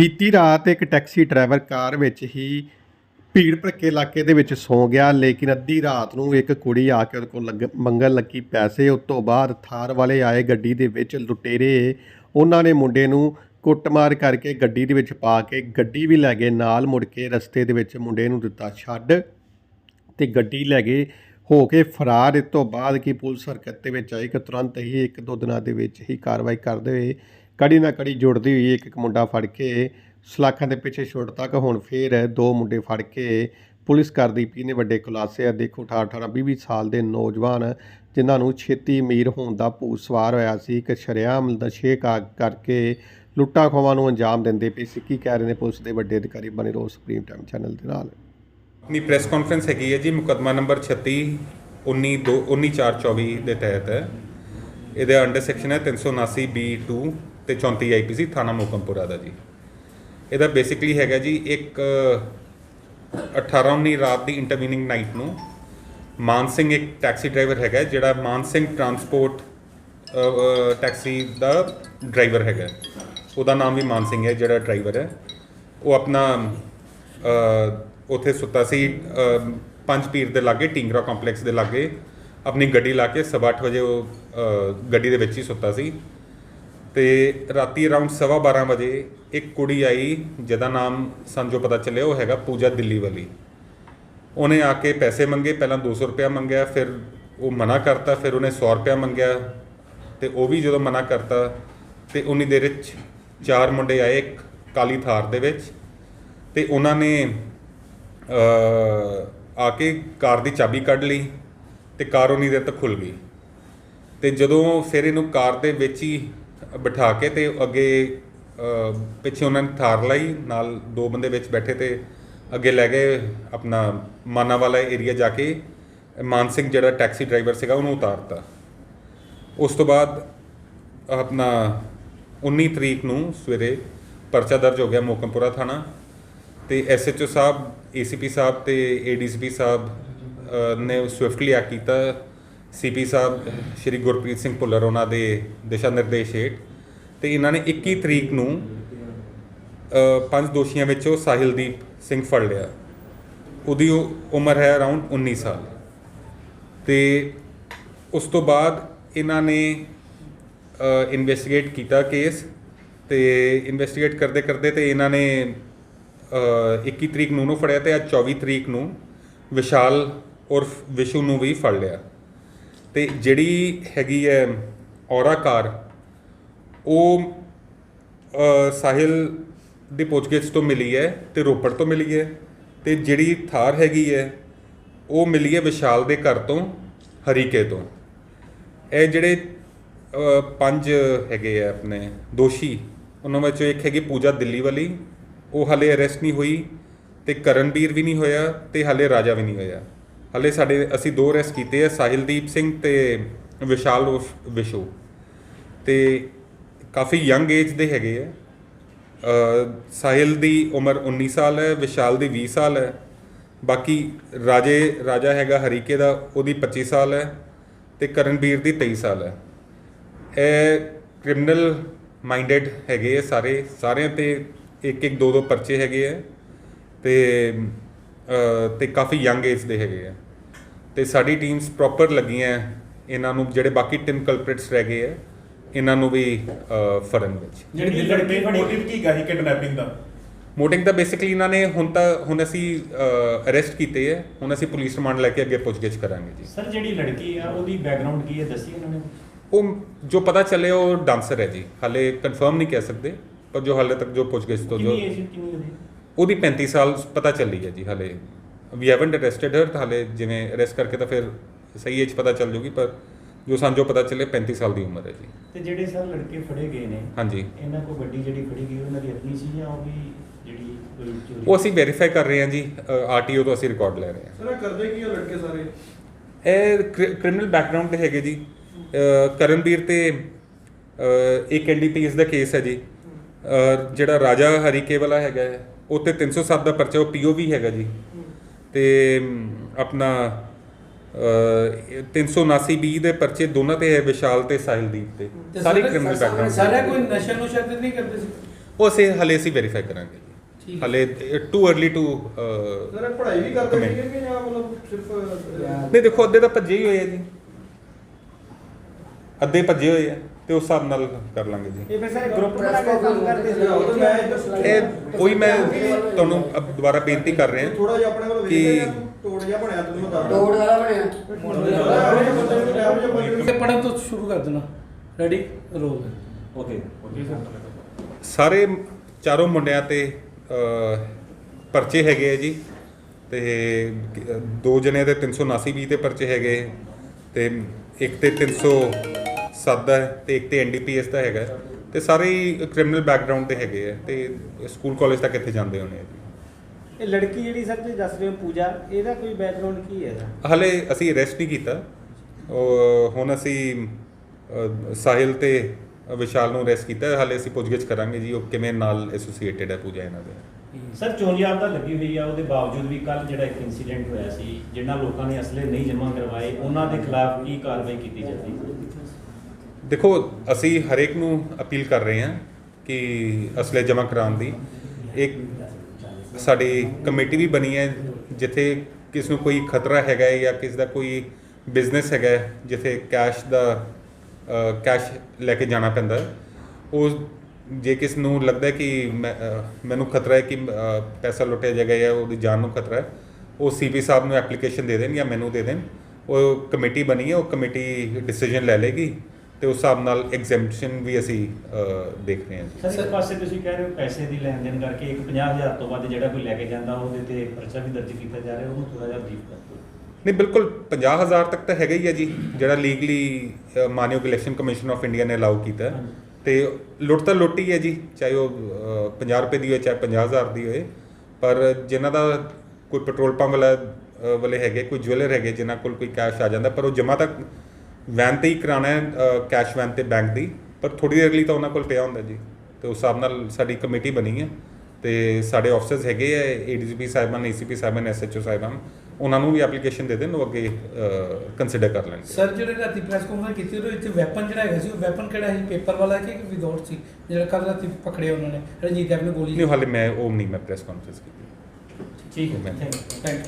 ਬੀਤੀ ਰਾਤ ਇੱਕ ਟੈਕਸੀ ਡਰਾਈਵਰ ਕਾਰ ਵਿੱਚ ਹੀ ਭੀੜ ਭੜੱਕੇ ਇਲਾਕੇ ਦੇ ਵਿੱਚ ਸੌ ਗਿਆ, ਲੇਕਿਨ ਅੱਧੀ ਰਾਤ ਨੂੰ ਇੱਕ ਕੁੜੀ ਆ ਕੇ ਉਹਦੇ ਕੋਲ ਲੱਗ, ਮੰਗਣ ਲੱਗੀ ਪੈਸੇ। ਉਸ ਤੋਂ ਬਾਅਦ ਥਾਰ ਵਾਲੇ ਆਏ ਗੱਡੀ ਦੇ ਵਿੱਚ ਲੁਟੇਰੇ। ਉਹਨਾਂ ਨੇ ਮੁੰਡੇ ਨੂੰ ਕੁੱਟਮਾਰ ਕਰਕੇ ਗੱਡੀ ਦੇ ਵਿੱਚ ਪਾ ਕੇ ਗੱਡੀ ਵੀ ਲੈ ਗਏ, ਨਾਲ ਮੁੜ ਕੇ ਰਸਤੇ ਦੇ ਵਿੱਚ ਮੁੰਡੇ ਨੂੰ ਦਿੱਤਾ ਛੱਡ ਤੇ ਗੱਡੀ ਲੈ ਗਏ, ਹੋ ਕੇ ਫਰਾਰ। ਇਸ ਤੋਂ ਬਾਅਦ ਕੀ ਪੁਲਿਸ ਹਰਕਤ ਦੇ ਵਿੱਚ ਆਈ ਕਿ ਤੁਰੰਤ ਹੀ ਇੱਕ ਦੋ ਦਿਨਾਂ ਦੇ ਵਿੱਚ ਹੀ ਕਾਰਵਾਈ ਕਰਦੇ ਹੋਏ ਕੜੀ ਨਾ ਕੜੀ ਜੁੜਦੀ ਹੋਈ ਇੱਕ ਇੱਕ ਮੁੰਡਾ ਫੜ ਕੇ ਸਲਾਖਾਂ ਦੇ ਪਿੱਛੇ ਛੁੱਟ ਤੱਕ ਹੁਣ ਫੇਰ ਦੋ ਮੁੰਡੇ ਫੜ ਕੇ ਪੁਲਿਸ ਕਰਦੀ ਪਈ ਨੇ ਵੱਡੇ ਖੁਲਾਸੇ। ਆ ਦੇਖੋ 18 18 20 20 ਸਾਲ ਦੇ ਨੌਜਵਾਨ ਜਿਨ੍ਹਾਂ ਨੂੰ ਛੇਤੀ ਅਮੀਰ ਹੋਣ ਦਾ ਭੂਤ ਸਵਾਰ ਹੋਇਆ ਸੀ, ਇੱਕ ਸ਼ਰੇਆਮ ਨਸ਼ੇ ਕਾ ਕਰਕੇ ਲੁੱਟਾਂ ਖੋਹਾਂ ਨੂੰ ਅੰਜਾਮ ਦਿੰਦੇ ਪਏ ਸਿੱਕੀ ਕਹਿ ਰਹੇ ਨੇ ਪੁਲਿਸ ਦੇ ਵੱਡੇ ਅਧਿਕਾਰੀ ਬਣੇ ਰੋ ਸੁਪਰੀਮ ਟਾਈਮ ਚੈਨਲ ਦੇ ਨਾਲ। ਆਪਣੀ ਪ੍ਰੈਸ ਕਾਨਫਰੰਸ ਹੈਗੀ ਹੈ ਜੀ, ਮੁਕੱਦਮਾ ਨੰਬਰ 36 19 2 19424 ਦੇ ਤਹਿਤ। ਇਹਦੇ ਅੰਡਰ ਸੈਕਸ਼ਨ ਹੈ 379 B2 ਤੇ 34 ਆਈਪੀਸੀ ਥਾਣਾ ਮੋਕਮਪੁਰਾ ਦਾ ਜੀ। ਇਹਦਾ ਬੇਸਿਕਲੀ ਹੈਗਾ ਜੀ ਇੱਕ 18 19 ਰਾਤ ਦੀ ਇੰਟਰਵੀਨਿੰਗ ਨਾਈਟ ਨੂੰ ਮਾਨ ਸਿੰਘ ਇੱਕ ਟੈਕਸੀ ਡਰਾਈਵਰ ਹੈਗਾ ਜਿਹੜਾ ਮਾਨ ਸਿੰਘ ਟਰਾਂਸਪੋਰਟ ਟੈਕਸੀ ਦਾ ਡਰਾਈਵਰ ਹੈਗਾ। ਉਹਦਾ ਨਾਮ ਵੀ ਮਾਨ ਸਿੰਘ ਹੈ ਜਿਹੜਾ ਡਰਾਈਵਰ ਹੈ। ਉਹ ਆਪਣਾ ਉੱਥੇ ਸੁੱਤਾ ਸੀ ਅ, ਪੰਜ ਪੀਰ ਦੇ ਲਾਗੇ ਟਿੰਗਰਾ ਕੰਪਲੈਕਸ ਦੇ ਲਾਗੇ। ਆਪਣੀ ਗੱਡੀ ਲਾ ਕੇ ਸਵਾ ਅੱਠ ਵਜੇ ਉਹ ਗੱਡੀ ਦੇ ਵਿੱਚ ਹੀ ਸੁੱਤਾ ਸੀ। ਤੇ ਰਾਤੀ ਅਰਾਊਂਡ ਸਵਾ 12 ਵਜੇ ਇੱਕ ਕੁੜੀ ਆਈ, ਜਿਹਦਾ ਨਾਮ ਸਾਨੂੰ ਜੋ ਪਤਾ ਚੱਲਿਆ ਉਹ ਹੈਗਾ ਪੂਜਾ ਦਿੱਲੀ ਵਾਲੀ। ਉਹਨੇ ਆ ਕੇ ਪੈਸੇ ਮੰਗੇ, ਪਹਿਲਾਂ 200 ਰੁਪਇਆ ਮੰਗਿਆ, ਫਿਰ ਉਹ ਮਨਾ ਕਰਤਾ, ਫਿਰ ਉਹਨੇ 100 ਰੁਪਇਆ ਮੰਗਿਆ ਤੇ ਉਹ ਵੀ ਜਦੋਂ ਮਨਾ ਕਰਤਾ ਤੇ ਉਨੀ ਦੇਰ ਵਿੱਚ ਚਾਰ ਮੁੰਡੇ ਆਏ ਇੱਕ ਕਾਲੀ ਥਾਰ ਦੇ ਵਿੱਚ ਤੇ ਉਹਨਾਂ ਨੇ ਆ ਕੇ ਕਾਰ ਦੀ ਚਾਬੀ ਕੱਢ ਲਈ ਤੇ ਕਾਰ ਉਨੀ ਦੇਰ ਤੱਕ ਖੁੱਲ ਗਈ। ਤੇ ਜਦੋਂ ਫਿਰ ਇਹਨੂੰ ਕਾਰ ਦੇ ਵਿੱਚ ਹੀ ਬਿਠਾ ਕੇ ਤੇ ਅੱਗੇ ਪਿੱਛੇ ਉਹਨਾਂ ਨੇ ਥਾਰ ਲਾਈ, ਨਾਲ ਦੋ ਬੰਦੇ ਵਿੱਚ ਬੈਠੇ ਤੇ ਅੱਗੇ ਲੈ ਗਏ ਆਪਣਾ ਮਾਨਾ ਵਾਲਾ ਏਰੀਆ ਜਾ ਕੇ। ਮਾਨ ਸਿੰਘ ਜਿਹੜਾ ਟੈਕਸੀ ਡਰਾਈਵਰ ਸੀਗਾ ਉਹਨੂੰ ਉਤਾਰਤਾ। ਉਸ ਤੋਂ ਬਾਅਦ ਆਪਣਾ 19 ਤਰੀਕ ਨੂੰ ਸਵੇਰੇ ਪਰਚਾ ਦਰਜ ਹੋ ਗਿਆ ਮੋਕਮਪੁਰਾ ਥਾਣਾ ਤੇ ਐਸਐਚਓ ਸਾਹਿਬ ਏਸੀਪੀ ਸਾਹਿਬ ਤੇ ਏਡੀਸੀਪੀ ਸਾਹਿਬ ਨੇ ਸਵਿਫਟਲੀ ਐਕਟ ਕੀਤਾ। ਸੀਪੀ ਸਾਹਿਬ ਸ਼੍ਰੀ ਗੁਰਪ੍ਰੀਤ ਸਿੰਘ ਭੁੱਲਰ ਉਹਨਾਂ ਦੇ ਦਿਸ਼ਾ ਨਿਰਦੇਸ਼ ਹੇਠ। ਤੇ ਇਹਨਾਂ ਨੇ 21 ਤਰੀਕ ਨੂੰ ਪੰਜ ਦੋਸ਼ੀਆਂ ਵਿੱਚੋਂ ਸਾਹਿਲਦੀਪ ਸਿੰਘ ਫੜ ਲਿਆ। ਉਹਦੀ ਉਮਰ ਹੈ ਅਰਾਊਂਡ 19 ਸਾਲ। ਤੇ ਉਸ ਤੋਂ ਬਾਅਦ ਇਹਨਾਂ ਨੇ ਇਨਵੈਸਟੀਗੇਟ ਕੀਤਾ ਕੇਸ ਤੇ ਇਨਵੈਸਟੀਗੇਟ ਕਰਦੇ ਕਰਦੇ ਤੇ ਇਹਨਾਂ ਨੇ ਅ, 21 ਤਰੀਕ ਨੂੰ ਨੂੰ ਫੜਿਆ ਤੇ ਅੱਜ 24 ਤਰੀਕ ਨੂੰ ਵਿਸ਼ਾਲ ਉਰਫ ਵਿਸ਼ੂ ਨੂੰ ਵੀ ਫੜ ਲਿਆ। ਤੇ ਜਿਹੜੀ ਹੈਗੀ ਹੈ ਔਰਾ ਕਾਰ, ਉਹ ਸਾਹਿਲ ਦੀ ਪੁੱਛਗਿੱਛ ਤੋਂ ਮਿਲੀ ਹੈ ਤੇ ਰੋਪੜ ਤੋਂ ਮਿਲੀ ਹੈ ਤੇ ਜਿਹੜੀ ਥਾਰ ਹੈਗੀ ਹੈ, ਉਹ ਮਿਲੀ ਹੈ ਵਿਸ਼ਾਲ ਦੇ ਘਰ ਤੋਂ, ਹਰੀਕੇ ਤੋਂ। ਇਹ ਜਿਹੜੇ ਪੰਜ ਹੈਗੇ ਆ ਆਪਣੇ ਦੋਸ਼ੀ, ਉਹਨਾਂ ਵਿੱਚੋਂ ਇੱਕ ਹੈਗੀ ਪੂਜਾ ਦਿੱਲੀ ਵਾਲੀ ਉਹ ਹਲੇ ਅਰੈਸਟ ਨਹੀਂ ਹੋਈ ਤੇ ਕਰਨਵੀਰ ਵੀ ਨਹੀਂ ਹੋਇਆ ਤੇ ਹਲੇ ਰਾਜਾ ਵੀ ਨਹੀਂ ਹੋਇਆ। ਹਲੇ ਸਾਡੇ ਅਸੀਂ ਦੋ ਅਰੈਸਟ ਕੀਤੇ ਆ, ਸਾਹਿਲਦੀਪ ਸਿੰਘ ਤੇ ਵਿਸ਼ਾਲ ਉਰਫ ਵਿਸ਼ੂ। ਤੇ ਕਾਫੀ ਯੰਗ ਏਜ ਦੇ ਹੈਗੇ ਆ। ਸਾਹਿਲ ਦੀ ਉਮਰ 19 ਸਾਲ ਹੈ, ਵਿਸ਼ਾਲ ਦੀ 20 ਸਾਲ ਹੈ। ਬਾਕੀ ਰਾਜੇ, ਰਾਜਾ ਹੈਗਾ ਹਰੀਕੇ ਦਾ, ਉਹਦੀ 25 ਸਾਲ ਹੈ ਤੇ ਕਰਨਵੀਰ ਦੀ 23 ਸਾਲ ਹੈ। ਇਹ ਕ੍ਰਿਮੀਨਲ ਮਾਈਂਡਡ ਹੈਗੇ ਆ ਸਾਰੇ, ਸਾਰਿਆਂ ਤੇ ਇੱਕ ਇੱਕ ਦੋ ਦੋ ਪਰਚੇ ਹੈਗੇ ਆ। ਤੇ ਤੇ ਕਾਫੀ ਯੰਗ ਏਜ ਦੇ ਹੈਗੇ ਆ। ਤੇ ਸਾਡੀ ਟੀਮਸ ਪ੍ਰੋਪਰ ਲੱਗੀਆਂ ਇਹਨਾਂ ਨੂੰ ਜਿਹੜੇ ਬਾਕੀ ਤਿੰਨ ਕਲਪ੍ਰਿਟਸ ਰਹਿ ਗਏ ਆ ਇਹਨਾਂ ਨੂੰ ਵੀ ਅ, ਫੜਨ ਵਿੱਚ। ਜਿਹੜੀ ਲੜਕੀ ਮੋਟਿਵ ਕੀ ਗਾ ਸੀ ਕਿਡਨੈਪਿੰਗ ਦਾ? ਮੋਟਿੰਗ ਤਾਂ ਬੇਸਿਕਲੀ ਇਹਨਾਂ ਨੇ ਹੁਣ ਤਾਂ ਹੁਣ ਅਸੀਂ ਅਰੈਸਟ ਕੀਤੇ ਹੈ ਹੁਣ ਅਸੀਂ ਪੁਲਿਸ ਰਿਮਾਂਡ ਲੈ ਕੇ ਅੱਗੇ ਪੁੱਛਗਿੱਛ ਕਰਾਂਗੇ ਜੀ। ਸਰ ਜਿਹੜੀ ਲੜਕੀ ਆ ਉਹਦੀ ਬੈਕਗ੍ਰਾਉਂਡ ਕੀ ਹੈ ਦੱਸੀ ਉਹਨਾਂ ਨੇ? ਉਹ ਜੋ ਪਤਾ ਚੱਲੇ ਉਹ ਡਾਂਸਰ ਹੈ ਜੀ। ਹਾਲੇ ਕਨਫਰਮ ਨਹੀਂ ਕਹਿ ਸਕਦੇ ਪਰ ਜੋ ਹਾਲੇ ਤੱਕ ਜੋ ਪੁੱਛਗਿੱਛ ਤੋਂ ਜੋ ਕਿੰਨੀ ਏਜ ਕਿੰਨੀ ਉਹਦੀ? ਉਹਦੀ 35 ਸਾਲ ਪਤਾ ਚੱਲੀ ਹੈ ਜੀ ਹਾਲੇ। ਵੀ ਹੈਵਨਟ ਅਰੈਸਟਡ ਹਰ ਤਾਂ ਹਾਲੇ ਜਿਵੇਂ ਅਰੈਸਟ ਕਰਕੇ ਤਾਂ ਫਿਰ ਸਹੀ ਏਜ ਪਤਾ ਚੱਲ ਜੂਗੀ ਪਰ ਜੋ ਸਾਨੂੰ ਜੋ ਪਤਾ ਚੱਲੇ 35 ਸਾਲ ਦੀ ਉਮਰ ਹੈ ਜੀ। ਤੇ ਜਿਹੜੇ ਸਰ ਲੜਕੇ ਫੜੇ ਗਏ ਨੇ ਹਾਂਜੀ। ਇਹਨਾਂ ਕੋ ਗੱਡੀ ਜਿਹੜੀ ਫੜੀ ਗਈ ਉਹਨਾਂ ਦੀ ਆਪਣੀ ਸੀ ਜਾਂ ਉਹ ਵੀ ਜਿਹੜੀ ਚੋਰੀ? ਉਹ ਅਸੀਂ ਵੈਰੀਫਾਈ ਕਰ ਰਹੇ ਹਾਂ ਜੀ ਆਰਟੀਓ ਤੋਂ ਅਸੀਂ ਰਿਕਾਰਡ ਲੈ ਰਹੇ ਹਾਂ। ਸਰ ਇਹ ਕਰਦੇ ਕੀ ਆ ਲੜਕੇ ਸਾਰੇ? ਇਹ ਕ੍ਰਿਮੀਨਲ ਬੈਕਗ੍ਰਾਉਂਡ ਤੇ ਹੈਗੇ ਜੀ। ਕਰਨਵੀਰ ਤੇ ਇੱਕ ਐਨਡੀਪੀਐਸ ਦਾ ਕੇਸ ਹੈ ਜੀ। ਜਿਹੜਾ ਰਾਜਾ ਹਰੀਕੇ ਵਾਲਾ ਹੈਗਾ ਹੈ, ਉਹ ਤੇ 307 ਦਾ ਪਰਚਾ ਉਹ ਪੀਓਵੀ ਹੈਗਾ ਜੀ। ਤੇ ਆਪਣਾ ਅਹ 379 ਬੀ ਦੇ ਪਰਚੇ ਦੋਨਾਂ ਤੇ ਹੈ ਵਿਸ਼ਾਲ ਤੇ ਸਾਹਿਲਦੀਪ ਤੇ। ਸਾਰੀ ਕ੍ਰਿਮੀਨਲ ਬੈਕਗ੍ਰਾਉਂਡ ਸਾਰੇ ਕੋਈ ਨਸ਼ਾ ਨੁਸ਼ਾ ਤੇ ਨਹੀਂ ਕਰਦੇ ਸੀ? ਉਹ ਅਸੀਂ ਹਲੇ ਅਸੀਂ ਵੈਰੀਫਾਈ ਕਰਾਂਗੇ। ਹਲੇ ਟੂ अर्ਲੀ ਟੂ ਸਰ ਪੜ੍ਹਾਈ ਵੀ ਕਰਦੇ. ਸੀਗੇ ਕਿ ਜਾਂ ਮਤਲਬ ਸਿਰਫ ਨਹੀਂ ਦੇਖੋ ਅੱਧੇ ਤਾਂ ਭੱਜੇ ਹੀ ਹੋਏ ਆ ਜੀ। ਅੱਧੇ ਭੱਜੇ ਹੋਏ ਆ। ਤੇ ਉਸ ਹਿਸਾਬ ਨਾਲ ਕਰ ਲਾਂਗੇ ਜੀ। ਇਹ ਫਿਰ ਸਾਰੇ ਗਰੁੱਪ ਬਣਾ ਕੇ ਕੰਮ ਕਰਦੇ ਸੀ। ਉਹ ਤਾਂ ਮੈਂ ਇਹ ਤੁਹਾਨੂੰ ਅਬ ਦੁਬਾਰਾ ਬੇਨਤੀ ਕਰ ਰਿਹਾ। ਥੋੜਾ ਜਿਹਾ ਆਪਣੇ ਵੱਲ ਕਿ- ਤੋੜ ਜਿਹਾ ਬਣਿਆ ਤੁਹਾਨੂੰ ਮੈਂ ਦੱਸਦਾ ਤੋੜ ਵਾਲਾ ਬਣਿਆ। ਤੇ ਪੜਨ ਤੋਂ ਸ਼ੁਰੂ ਕਰ ਦੇਣਾ। ਰੈਡੀ ਰੋਲ ਓਕੇ ਓਕੇ ਸਾਰੇ ਚਾਰੋਂ ਮੁੰਡਿਆਂ ਤੇ ਪਰਚੇ ਹੈਗੇ ਆ ਜੀ। ਤੇ ਦੋ ਜਣੇ ਦੇ 379 ਵੀ ਤੇ ਪਰਚੇ ਹੈਗੇ। ਤੇ ਇੱਕ ਤੇ 307 ਦਾ ਹੈ ਤੇ ਇੱਕ ਤੇ ਐਨਡੀਪੀਐਸ ਦਾ ਹੈਗਾ ਤੇ ਸਾਰੇ ਹੀ ਕ੍ਰਿਮੀਨਲ ਬੈਕਗ੍ਰਾਉਂਡ ਤੇ ਹੈਗੇ ਆ ਤੇ ਸਕੂਲ ਕਾਲਜ ਤੱਕ ਇੱਥੇ ਜਾਂਦੇ ਹੋਣੇ ਆ ਜੀ। ਇਹ ਲੜਕੀ ਜਿਹੜੀ ਸਰ ਤੁਸੀਂ ਦੱਸ ਰਹੇ ਹੋ ਪੂਜਾ ਇਹਦਾ ਕੋਈ ਬੈਕਗ੍ਰਾਉਂਡ ਕੀ ਹੈ ਇਹਦਾ? ਹਲੇ ਅਸੀਂ ਅਰੈਸਟ ਨਹੀਂ ਕੀਤਾ। ਉਹ ਹੁਣ ਅਸੀਂ ਸਾਹਿਲ ਤੇ ਵਿਸ਼ਾਲ ਨੂੰ ਅਰੈਸਟ ਕੀਤਾ ਹਲੇ ਅਸੀਂ ਪੁੱਛਗਿੱਛ ਕਰਾਂਗੇ ਜੀ ਉਹ ਕਿਵੇਂ ਨਾਲ ਐਸੋਸੀਏਟਡ ਹੈ ਪੂਜਾ ਇਹਨਾਂ ਦੇ। ਸਰ ਚੋਰੀਆਂ ਦਾ ਲੱਗੀ ਹੋਈ ਆ ਉਹਦੇ ਬਾਵਜੂਦ ਵੀ ਕੱਲ ਜਿਹੜਾ ਇੱਕ ਇਨਸੀਡੈਂਟ ਹੋਇਆ ਸੀ ਜਿਨ੍ਹਾਂ ਲੋਕਾਂ ਨੇ ਅਸਲੇ ਨਹੀਂ ਜਮ੍ਹਾਂ ਕਰਵਾਏ ਉਹਨਾਂ ਦੇ ਖਿਲਾਫ ਕੀ ਕਾਰਵਾਈ ਕੀਤੀ ਜਾਂਦੀ ਦੇਖੋ ਅਸੀਂ ਹਰੇਕ ਨੂੰ ਅਪੀਲ ਕਰ ਰਹੇ ਹਾਂ ਕਿ ਅਸਲੇ ਜਮ੍ਹਾਂ ਕਰਾਉਣ ਦੀ। ਇੱਕ ਸਾਡੀ ਕਮੇਟੀ ਵੀ ਬਣੀ ਹੈ ਜਿੱਥੇ ਕਿਸ ਨੂੰ ਕੋਈ ਖਤਰਾ ਹੈਗਾ ਹੈ ਜਾਂ ਕਿਸ ਦਾ ਕੋਈ ਬਿਜ਼ਨਸ ਹੈਗਾ ਜਿੱਥੇ ਕੈਸ਼ ਦਾ ਕੈਸ਼ ਲੈ ਕੇ ਜਾਣਾ ਪੈਂਦਾ ਹੈ। ਉਹ ਜੇ ਕਿਸ ਨੂੰ ਲੱਗਦਾ ਕਿ ਮੈਂ, ਮੈਨੂੰ ਖਤਰਾ ਹੈ ਕਿ ਪੈਸਾ ਲੁੱਟਿਆ ਜਾਏਗਾ ਜਾਂ ਉਹਦੀ ਜਾਨ ਨੂੰ ਖਤਰਾ ਹੈ ਉਹ ਸੀਪੀ ਸਾਹਿਬ ਨੂੰ ਐਪਲੀਕੇਸ਼ਨ ਦੇ ਦੇਣ ਜਾਂ ਮੈਨੂੰ ਦੇ ਦੇਣ। ਉਹ ਕਮੇਟੀ ਬਣੀ ਹੈ ਉਹ ਕਮੇਟੀ ਡਿਸੀਜਨ ਲੈ ਲੇਗੀ ਤੇ ਉਸ ਹਿਸਾਬ ਨਾਲ ਐਗਜ਼ੈਂਪਸ਼ਨ ਵੀ ਅਸੀਂ ਦੇਖ ਰਹੇ ਹਾਂ ਜੀ। ਸਰ ਇੱਕ ਪਾਸੇ ਤੁਸੀਂ ਕਹਿ ਰਹੇ ਹੋ ਪੈਸੇ ਦੀ ਲੈਣ ਦੇਣ ਕਰਕੇ ਇੱਕ 50000 ਤੋਂ ਵੱਧ ਜਿਹੜਾ ਕੋਈ ਲੈ ਕੇ ਜਾਂਦਾ ਉਹਦੇ ਤੇ ਪਰਚਾ ਵੀ ਦਰਜ ਕੀਤਾ ਜਾ ਰਿਹਾ ਉਹਨੂੰ ਥੋੜਾ ਜਿਹਾ ਬਰੀਫ ਕਰ ਦਿਓ ਨਹੀਂ ਬਿਲਕੁਲ 50000 ਤੱਕ ਤਾਂ ਹੈਗਾ ਹੀ ਹੈ ਜੀ ਜਿਹੜਾ ਲੀਗਲੀ ਮਾਨਯੋਗ ਇਲੈਕਸ਼ਨ ਕਮਿਸ਼ਨ ਆਫ ਇੰਡੀਆ ਨੇ ਅਲਾਉ ਕੀਤਾ। ਤੇ ਲੁੱਟ ਤਾਂ ਲੁੱਟ ਹੀ ਹੈ ਜੀ ਚਾਹੇ ਉਹ ਅ, 50 ਰੁਪਏ ਦੀ ਹੋਏ ਚਾਹੇ 50000 ਦੀ ਹੋਏ। ਪਰ ਜਿਨ੍ਹਾਂ ਦਾ ਕੋਈ ਪੈਟਰੋਲ ਪੰਪ ਵਾਲਾ ਵਾਲੇ ਹੈਗੇ ਕੋਈ ਜੁਐਲਰ ਹੈਗੇ ਜਿਨ੍ਹਾਂ ਕੋਲ ਕੋਈ ਕੈਸ਼ ਆ ਜਾਂਦਾ ਪਰ ਉਹ ਜਮਾ ਤੱਕ ਵੈਨ ਤੇ ਹੀ ਕਰਾਣਾ ਹੈ ਕੈਸ਼ ਵੈਨ ਤੇ ਬੈਂਕ ਦੀ। ਪਰ ਥੋੜੀ ਦੇਰ ਲਈ ਤਾਂ ਉਹਨਾਂ ਕੋਲ ਪਿਆ ਹੁੰਦਾ ਜੀ। ਤੇ ਉਸ ਹਿਸਾਬ ਨਾਲ ਸਾਡੀ ਕਮੇਟੀ ਬਣੀ ਹੈ। ਤੇ ਸਾਡੇ ਆਫਸਰਸ ਹੈਗੇ ਆ ਏਡੀਜੀਪੀ ਸਾਹਿਬਾਨ ਏਸੀਪੀ ਸਾਹਿਬਾਨ ਐਸਐਚਓ ਸਾਹਿਬਾਨ। ਉਹਨਾਂ ਨੂੰ ਵੀ ਐਪਲੀਕੇਸ਼ਨ ਦੇ ਦੇਣ ਉਹ ਅੱਗੇ ਕੰਸੀਡਰ ਕਰ ਲੈਣਗੇ। ਸਰ ਜਿਹੜੇ ਰਾਤੀ ਪ੍ਰੈਸ ਕਾਨਫਰੰਸ ਕੀਤੀ ਉਹਦੇ ਵਿੱਚ ਵੈਪਨ ਜਿਹੜਾ ਹੈਗਾ ਸੀ ਉਹ ਵੈਪਨ ਕਿਹੜਾ ਸੀ? ਪੇਪਰ ਵਾਲਾ ਕਿ ਵਿਦਆਊਟ ਸੀ? ਜਿਹੜਾ ਕੱਲ ਰਾਤੀ ਪਕੜਿਆ ਉਹਨਾਂ ਨੇ ਰਣਜੀਤ ਐਪ ਨੇ ਗੋਲੀ ਨਹੀਂ ਹਾਲੇ ਮੈਂ ਉਹ ਨਹੀਂ ਮੈਂ ਪ੍ਰੈਸ ਕਾਨਫਰੰਸ ਕੀਤੀ। ਠੀਕ ਹੈ ਥੈਂਕ ਯੂ